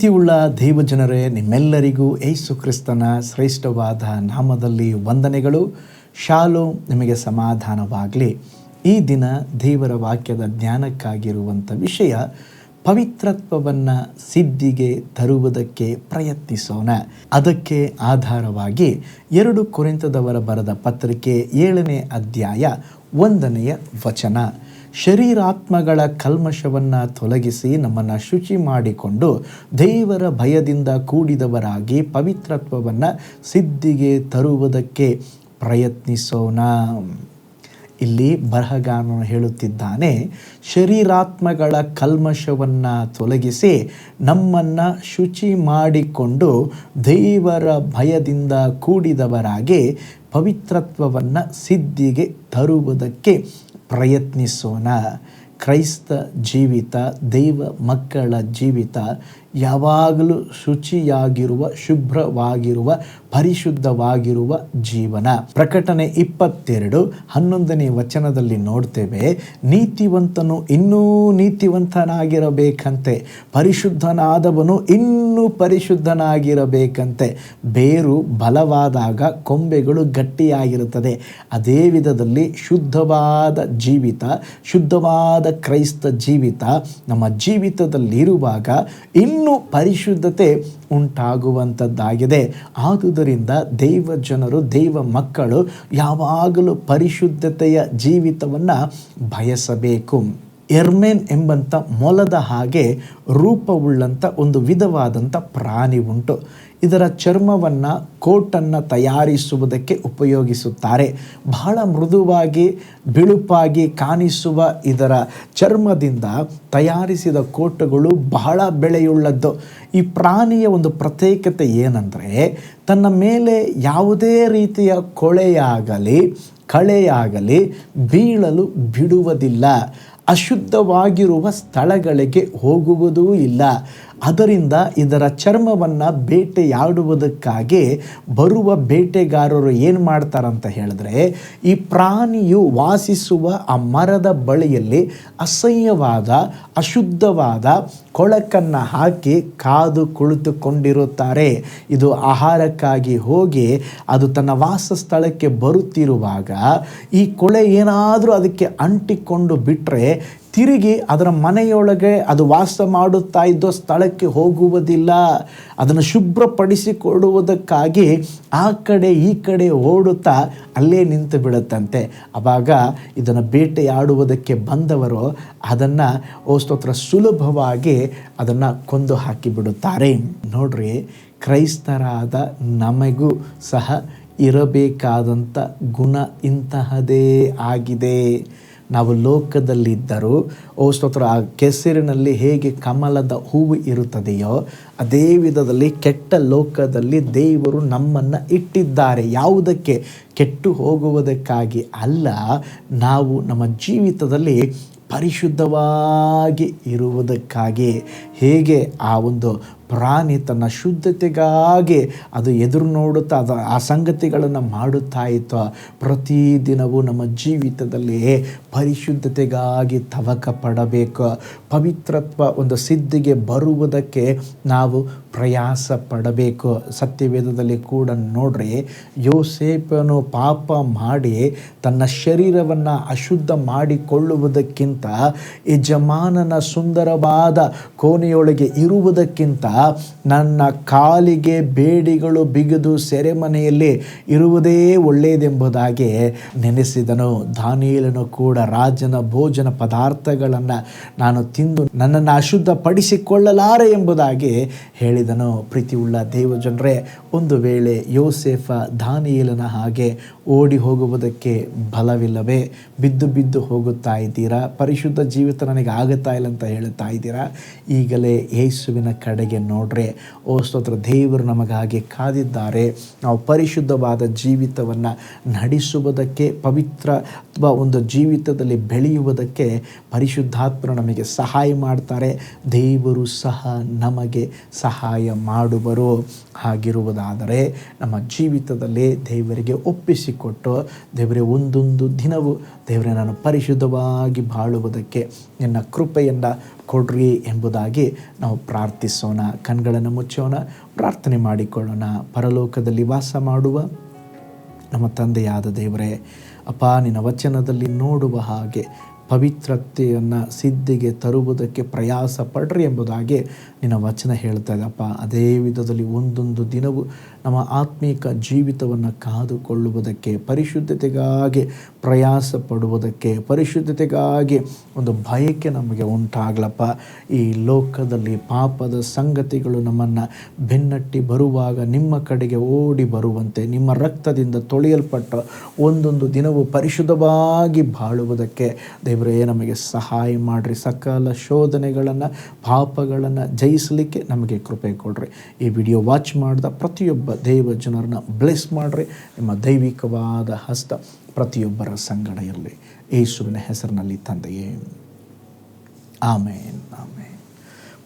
ಪ್ರೀತಿಯುಳ್ಳ ದೇವಜನರೇ, ನಿಮ್ಮೆಲ್ಲರಿಗೂ ಏಸು ಕ್ರಿಸ್ತನ ಶ್ರೇಷ್ಠವಾದ ನಾಮದಲ್ಲಿ ವಂದನೆಗಳು. ಶಾಲು ನಿಮಗೆ ಸಮಾಧಾನವಾಗಲಿ. ಈ ದಿನ ದೇವರ ವಾಕ್ಯದ ಜ್ಞಾನಕ್ಕಾಗಿರುವಂಥ ವಿಷಯ, ಪವಿತ್ರತ್ವವನ್ನು ಸಿದ್ಧಿಗೆ ತರುವುದಕ್ಕೆ ಪ್ರಯತ್ನಿಸೋಣ. ಅದಕ್ಕೆ ಆಧಾರವಾಗಿ ಎರಡು ಕುರಿತದವರ ಬರೆದ ಪತ್ರಿಕೆ ಏಳನೇ ಅಧ್ಯಾಯ ಒಂದನೆಯ ವಚನ. ಶರೀರಾತ್ಮಗಳ ಕಲ್ಮಶವನ್ನು ತೊಲಗಿಸಿ ನಮ್ಮನ್ನು ಶುಚಿ ಮಾಡಿಕೊಂಡು ದೇವರ ಭಯದಿಂದ ಕೂಡಿದವರಾಗಿ ಪವಿತ್ರತ್ವವನ್ನು ಸಿದ್ಧಿಗೆ ತರುವುದಕ್ಕೆ ಪ್ರಯತ್ನಿಸೋಣ. ಇಲ್ಲಿ ಬರಹಗಾರನು ಹೇಳುತ್ತಿದ್ದಾನೆ, ಶರೀರಾತ್ಮಗಳ ಕಲ್ಮಶವನ್ನು ತೊಲಗಿಸಿ ನಮ್ಮನ್ನು ಶುಚಿ ಮಾಡಿಕೊಂಡು ದೇವರ ಭಯದಿಂದ ಕೂಡಿದವರಾಗಿ ಪವಿತ್ರತ್ವವನ್ನು ಸಿದ್ಧಿಗೆ ತರುವುದಕ್ಕೆ ಪ್ರಯತ್ನಿಸೋಣ. ಕ್ರೈಸ್ತ ಜೀವಿತ ದೈವ ಮಕ್ಕಳ ಜೀವಿತ ಯಾವಾಗಲೂ ಶುಚಿಯಾಗಿರುವ, ಶುಭ್ರವಾಗಿರುವ, ಪರಿಶುದ್ಧವಾಗಿರುವ ಜೀವನ. ಪ್ರಕಟಣೆ ಇಪ್ಪತ್ತೆರಡು, ಹನ್ನೊಂದನೇ ವಚನದಲ್ಲಿ ನೋಡ್ತೇವೆ, ನೀತಿವಂತನು ಇನ್ನೂ ನೀತಿವಂತನಾಗಿರಬೇಕಂತೆ, ಪರಿಶುದ್ಧನಾದವನು ಇನ್ನೂ ಪರಿಶುದ್ಧನಾಗಿರಬೇಕಂತೆ, ಬೇರು ಬಲವಾದಾಗ ಕೊಂಬೆಗಳು ಗಟ್ಟಿಯಾಗಿರುತ್ತದೆ. ಅದೇ ವಿಧದಲ್ಲಿ ಶುದ್ಧವಾದ ಜೀವಿತ, ಶುದ್ಧವಾದ ಕ್ರೈಸ್ತ ಜೀವಿತ ನಮ್ಮ ಜೀವಿತದಲ್ಲಿರುವಾಗ ಇನ್ನೂ ಪರಿಶುದ್ಧತೆ ಉಂಟಾಗುವಂಥದ್ದಾಗಿದೆ. ಆದುದರಿಂದ ದೈವ ಜನರು ದೈವ ಮಕ್ಕಳು ಯಾವಾಗಲೂ ಪರಿಶುದ್ಧತೆಯ ಜೀವಿತವನ್ನು ಬಯಸಬೇಕು. ಎರ್ಮೇನ್ ಎಂಬಂಥ ಮೊಲದ ಹಾಗೆ ರೂಪವುಳ್ಳಂಥ ಒಂದು ವಿಧವಾದಂಥ ಪ್ರಾಣಿ ಉಂಟು. ಇದರ ಚರ್ಮವನ್ನು ಕೋಟನ್ನು ತಯಾರಿಸುವುದಕ್ಕೆ ಉಪಯೋಗಿಸುತ್ತಾರೆ. ಬಹಳ ಮೃದುವಾಗಿ, ಬಿಳುಪಾಗಿ ಕಾಣಿಸುವ ಇದರ ಚರ್ಮದಿಂದ ತಯಾರಿಸಿದ ಕೋಟುಗಳು ಬಹಳ ಬೆಳೆಯುಳ್ಳದ್ದು ಈ ಪ್ರಾಣಿಯ ಒಂದು ಪ್ರತ್ಯೇಕತೆ ಏನಂದರೆ, ತನ್ನ ಮೇಲೆ ಯಾವುದೇ ರೀತಿಯ ಕೊಳೆಯಾಗಲಿ, ಕಳೆಯಾಗಲಿ ಬೀಳಲು ಬಿಡುವುದಿಲ್ಲ. ಅಶುದ್ಧವಾಗಿರುವ ಸ್ಥಳಗಳಿಗೆ ಹೋಗುವುದೂ ಇಲ್ಲ. ಅದರಿಂದ ಇದರ ಚರ್ಮವನ್ನು ಬೇಟೆಯಾಡುವುದಕ್ಕಾಗಿ ಬರುವ ಬೇಟೆಗಾರರು ಏನು ಮಾಡ್ತಾರಂತ ಹೇಳಿದ್ರೆ, ಈ ಪ್ರಾಣಿಯು ವಾಸಿಸುವ ಆ ಮರದ ಬಳಿಯಲ್ಲಿ ಅಸಹ್ಯವಾದ, ಅಶುದ್ಧವಾದ ಕೊಳಕನ್ನು ಹಾಕಿ ಕಾದು ಕುಳಿತುಕೊಂಡಿರುತ್ತಾರೆ. ಇದು ಆಹಾರಕ್ಕಾಗಿ ಹೋಗಿ ಅದು ತನ್ನ ವಾಸ ಸ್ಥಳಕ್ಕೆ ಬರುತ್ತಿರುವಾಗ ಈ ಕೊಳೆ ಏನಾದರೂ ಅದಕ್ಕೆ ಅಂಟಿಕೊಂಡು ಬಿಟ್ಟರೆ ತಿರುಗಿ ಅದರ ಮನೆಯೊಳಗೆ ಅದು ವಾಸ ಮಾಡುತ್ತಾ ಇದ್ದೋ ಸ್ಥಳಕ್ಕೆ ಹೋಗುವುದಿಲ್ಲ. ಅದನ್ನು ಶುಭ್ರಪಡಿಸಿಕೊಡುವುದಕ್ಕಾಗಿ ಆ ಕಡೆ ಈ ಕಡೆ ಓಡುತ್ತಾ ಅಲ್ಲೇ ನಿಂತು ಬಿಡುತ್ತಂತೆ. ಆವಾಗ ಇದನ್ನು ಬೇಟೆಯಾಡುವುದಕ್ಕೆ ಬಂದವರು ಅದನ್ನು, ಓ ಸ್ತೋತ್ರ, ಸುಲಭವಾಗಿ ಅದನ್ನು ಕೊಂದು ಹಾಕಿಬಿಡುತ್ತಾರೆ. ನೋಡ್ರಿ, ಕ್ರೈಸ್ತರಾದ ನಮಗೂ ಸಹ ಇರಬೇಕಾದಂಥ ಗುಣ ಇಂತಹದೇ ಆಗಿದೆ. ನಾವು ಲೋಕದಲ್ಲಿದ್ದರೂ, ಓ ಸ್ತೋತ್ರ, ಆ ಕೆಸರಿನಲ್ಲಿ ಹೇಗೆ ಕಮಲದ ಹೂವು ಇರುತ್ತದೆಯೋ, ಅದೇ ವಿಧದಲ್ಲಿ ಕೆಟ್ಟ ಲೋಕದಲ್ಲಿ ದೇವರು ನಮ್ಮನ್ನು ಇಟ್ಟಿದ್ದಾರೆ. ಯಾವುದಕ್ಕೆ? ಕೆಟ್ಟು ಹೋಗುವುದಕ್ಕಾಗಿ ಅಲ್ಲ, ನಾವು ನಮ್ಮ ಜೀವಿತದಲ್ಲಿ ಪರಿಶುದ್ಧವಾಗಿ ಇರುವುದಕ್ಕಾಗಿ. ಹೇಗೆ? ಆ ಒಂದು ಪ್ರಾಣಿ ತನ್ನ ಶುದ್ಧತೆಗಾಗಿ ಅದು ಎದುರು ನೋಡುತ್ತಾ, ಅದು ಆ ಸಂಗತಿಗಳನ್ನು ಮಾಡುತ್ತಾ ಇತ್ತು. ಪ್ರತಿದಿನವೂ ನಮ್ಮ ಜೀವಿತದಲ್ಲಿ ಪರಿಶುದ್ಧತೆಗಾಗಿ ತವಕ ಪಡಬೇಕು ಪವಿತ್ರತ್ವ ಒಂದು ಸಿದ್ಧಿಗೆ ಬರುವುದಕ್ಕೆ ನಾವು ಪ್ರಯಾಸ ಪಡಬೇಕು ಸತ್ಯವೇದದಲ್ಲಿ ಕೂಡ ನೋಡ್ರಿ ಯೋಸೇಪನು ಪಾಪ ಮಾಡಿ ತನ್ನ ಶರೀರವನ್ನು ಅಶುದ್ಧ ಮಾಡಿಕೊಳ್ಳುವುದಕ್ಕಿಂತ, ಯಜಮಾನನ ಸುಂದರವಾದ ಕೋಣೆಯೊಳಗೆ ಇರುವುದಕ್ಕಿಂತ ನನ್ನ ಕಾಲಿಗೆ ಬೇಡಿಗಳು ಬಿಗಿದು ಸೆರೆಮನೆಯಲ್ಲಿ ಇರುವುದೇ ಒಳ್ಳೆಯದೆಂಬುದಾಗಿ ನೆನೆಸಿದನು. ದಾನಿಯಲನು ಕೂಡ ರಾಜನ ಭೋಜನ ಪದಾರ್ಥಗಳನ್ನು ನಾನು ತಿಂದು ನನ್ನನ್ನು ಅಶುದ್ಧಪಡಿಸಿಕೊಳ್ಳಲಾರೆ ಎಂಬುದಾಗಿ ಹೇಳಿದನು. ಪ್ರೀತಿಯುಳ್ಳ ದೇವಜನರೇ, ಒಂದು ವೇಳೆ ಯೋಸೇಫ ದಾನಿಯೇಲನ ಹಾಗೆ ಓಡಿ ಹೋಗುವುದಕ್ಕೆ ಬಲವಿಲ್ಲವೇ? ಬಿದ್ದು ಬಿದ್ದು ಹೋಗುತ್ತಾ ಇದ್ದೀರಾ? ಪರಿಶುದ್ಧ ಜೀವಿತ ನನಗೆ ಆಗುತ್ತಾ ಇಲ್ಲ ಅಂತ ಹೇಳುತ್ತಾ ಇದ್ದೀರಾ? ಈಗಲೇ ಯೇಸುವಿನ ಕಡೆಗೆ ನೋಡ್ರೆ, ಓ ಸ್ತೋತ್ರ, ದೇವರು ನಮಗಾಗಿ ಕಾದಿದ್ದಾರೆ. ನಾವು ಪರಿಶುದ್ಧವಾದ ಜೀವಿತವನ್ನು ನಡೆಸುವುದಕ್ಕೆ, ಪವಿತ್ರ ಅಥವಾ ಒಂದು ಜೀವಿತದಲ್ಲಿ ಬೆಳೆಯುವುದಕ್ಕೆ ಪರಿಶುದ್ಧಾತ್ಮರು ನಮಗೆ ಸಹಾಯ ಮಾಡ್ತಾರೆ. ದೇವರು ಸಹ ನಮಗೆ ಸಹಾಯ ಮಾಡುವರು. ಹಾಗಿರುವುದಾದರೆ ನಮ್ಮ ಜೀವಿತದಲ್ಲಿ ದೇವರಿಗೆ ಒಪ್ಪಿಸಿಕೊಟ್ಟು, ದೇವರೇ, ಒಂದೊಂದು ದಿನವೂ ದೇವರೇ, ನಾನು ಪರಿಶುದ್ಧವಾಗಿ ಬಾಳುವುದಕ್ಕೆ ನಿನ್ನ ಕೃಪೆಯನ್ನು ಕೊಡ್ರಿ ಎಂಬುದಾಗಿ ನಾವು ಪ್ರಾರ್ಥಿಸೋಣ. ಕಣ್ಗಳನ್ನು ಮುಚ್ಚೋಣ, ಪ್ರಾರ್ಥನೆ ಮಾಡಿಕೊಳ್ಳೋಣ. ಪರಲೋಕದಲ್ಲಿ ವಾಸ ಮಾಡುವ ನಮ್ಮ ತಂದೆಯಾದ ದೇವರೇ, ಅಪ್ಪ, ನಿನ್ನ ವಚನದಲ್ಲಿ ನೋಡುವ ಹಾಗೆ ಪವಿತ್ರತೆಯನ್ನು ಸಿದ್ಧಿಗೆ ತರುವುದಕ್ಕೆ ಪ್ರಯಾಸ ಪಡ್ರಿ ಎಂಬುದಾಗಿ ನಿನ್ನ ವಚನ ಹೇಳ್ತಾ ಇದೆ. ಅಪ್ಪ, ಅದೇ ವಿಧದಲ್ಲಿ ಒಂದೊಂದು ದಿನವೂ ನಮ್ಮ ಆತ್ಮೀಕ ಜೀವಿತವನ್ನು ಕಾದುಕೊಳ್ಳುವುದಕ್ಕೆ, ಪರಿಶುದ್ಧತೆಗಾಗಿ ಪ್ರಯಾಸ ಪಡುವುದಕ್ಕೆ ಪರಿಶುದ್ಧತೆಗಾಗಿ ಒಂದು ಬಯಕೆ ನಮಗೆ ಉಂಟಾಗ್ಲಪ್ಪ. ಈ ಲೋಕದಲ್ಲಿ ಪಾಪದ ಸಂಗತಿಗಳು ನಮ್ಮನ್ನು ಬೆನ್ನಟ್ಟಿ ಬರುವಾಗ ನಿಮ್ಮ ಕಡೆಗೆ ಓಡಿ ಬರುವಂತೆ, ನಿಮ್ಮ ರಕ್ತದಿಂದ ತೊಳೆಯಲ್ಪಟ್ಟ ಒಂದೊಂದು ದಿನವೂ ಪರಿಶುದ್ಧವಾಗಿ ಬಾಳುವುದಕ್ಕೆ ದೇವರೇ, ನಮಗೆ ಸಹಾಯ ಮಾಡಿರಿ. ಸಕಲ ಶೋಧನೆಗಳನ್ನು, ಪಾಪಗಳನ್ನು ಜಯಿಸಲಿಕ್ಕೆ ನಮಗೆ ಕೃಪೆ ಕೊಡ್ರಿ. ಈ ವಿಡಿಯೋ ವಾಚ್ ಮಾಡಿದ ಪ್ರತಿಯೊಬ್ಬ ದೇವ ಜನರನ್ನ ಬ್ಲೆಸ್ ಮಾಡಿರಿ. ನಿಮ್ಮ ದೈವಿಕವಾದ ಹಸ್ತ ಪ್ರತಿಯೊಬ್ಬರ ಸಂಗಡ ಇರಲಿ ಯೇಸುವಿನ ಹೆಸರಿನಲ್ಲಿ ತಂದೆಯೇ. ಆಮೇನ್ ಆಮೇನ್.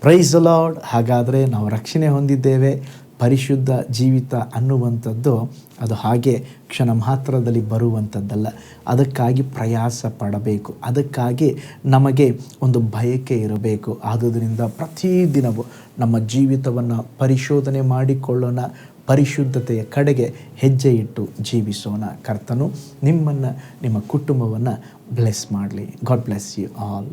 ಪ್ರೈಸ್ ಲಾರ್ಡ್ ಹಾಗಾದರೆ ನಾವು ರಕ್ಷಣೆ ಹೊಂದಿದ್ದೇವೆ. ಪರಿಶುದ್ಧ ಜೀವಿತ ಅನ್ನುವಂಥದ್ದು ಅದು ಹಾಗೆ ಕ್ಷಣ ಮಾತ್ರದಲ್ಲಿ ಬರುವಂಥದ್ದಲ್ಲ. ಅದಕ್ಕಾಗಿ ಪ್ರಯಾಸ ಪಡಬೇಕು. ಅದಕ್ಕಾಗಿ ನಮಗೆ ಒಂದು ಬಯಕೆ ಇರಬೇಕು. ಆದುದರಿಂದ ಪ್ರತಿದಿನವೂ ನಮ್ಮ ಜೀವಿತವನ್ನು ಪರಿಶೋಧನೆ ಮಾಡಿಕೊಳ್ಳೋಣ. ಪರಿಶುದ್ಧತೆಯ ಕಡೆಗೆ ಹೆಜ್ಜೆ ಇಟ್ಟು ಜೀವಿಸೋಣ. ಕರ್ತನು ನಿಮ್ಮನ್ನು, ನಿಮ್ಮ ಕುಟುಂಬವನ್ನು ಬ್ಲೆಸ್ ಮಾಡಲಿ. God bless you all